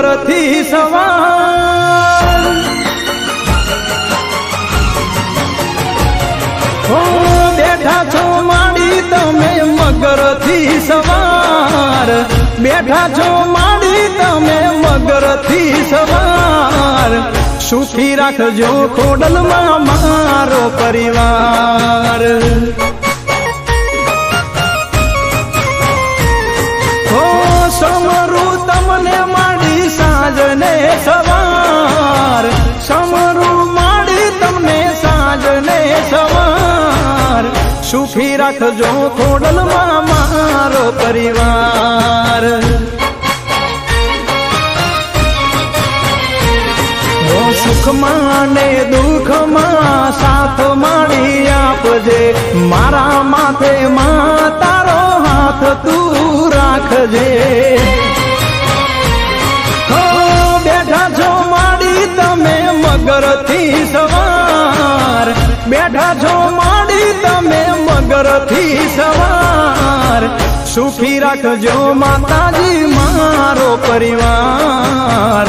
મગરથી સવાર. બેઠા છો માડી, તમે મગરથી સવાર. બેઠા છો માડી, તમે મગરથી સવાર. સુખી રાખજો ખોડલમાં મારો પરિવાર. સવાર. સમરું માડી તમને સાંજને સવાર. સુખી રાખજો ખોડલમાં મારો પરિવાર. સુખમાં ને દુઃખમાં સાથ માડી આપજે. મારા માથે માં તારો હાથ તું રાખજે. મગરથી સવાર. બેઠા છો માડી, તમે મગરથી સવાર. સુખી રાખજો માતાજી, મારો પરિવાર.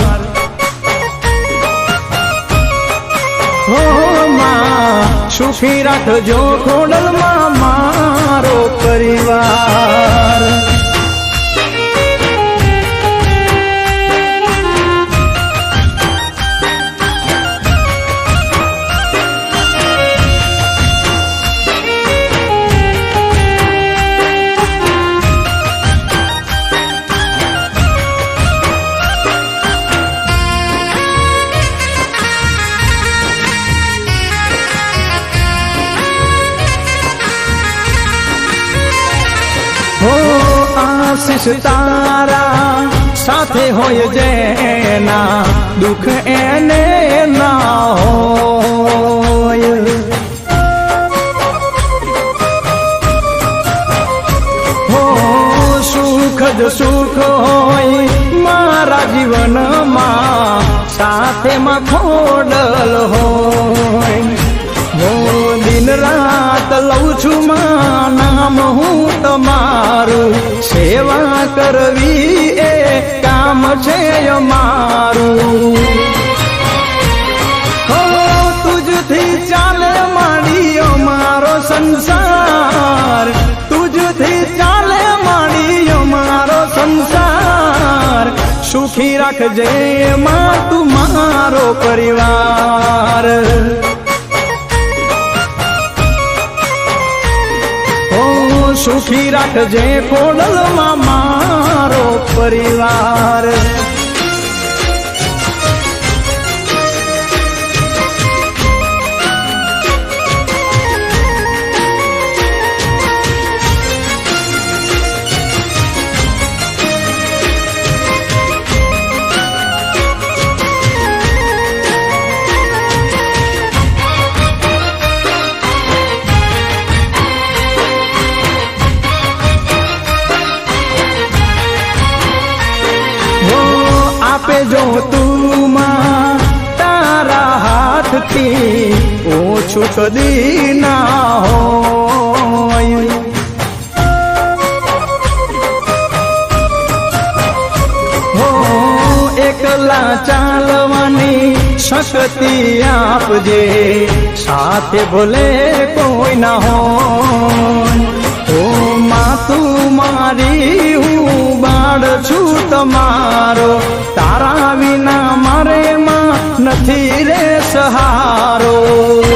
હો મા, સુખી રાખજો ખોડલમાં, મારો પરિવાર. આશીષ તારા સાથે હોય જેના દુઃખ એને ના હો, સુખ જ સુખ હોય મારા જીવનમાં સાથે માં ખોડલ હોય. હો દિન રાત લઉં છું છે અમારું. તુજથી ચાલે માડી અમારો સંસાર. તુજથી ચાલે માડી અમારો સંસાર. સુખી રાખજે માં તું મારો પરિવાર. સુખી રાખજે ખોડલમાં મારો પરિવાર. જો તું માં તારા હાથથી ઓછું કદી ના હોય હો એકલા ચાલવાની શક્તિ આપજે સાથે ભલે કોઈ ના હોય ઓ માં તું મારી લાડ છું તમારો. તારા વિના મારે માં નથી રે સહારો.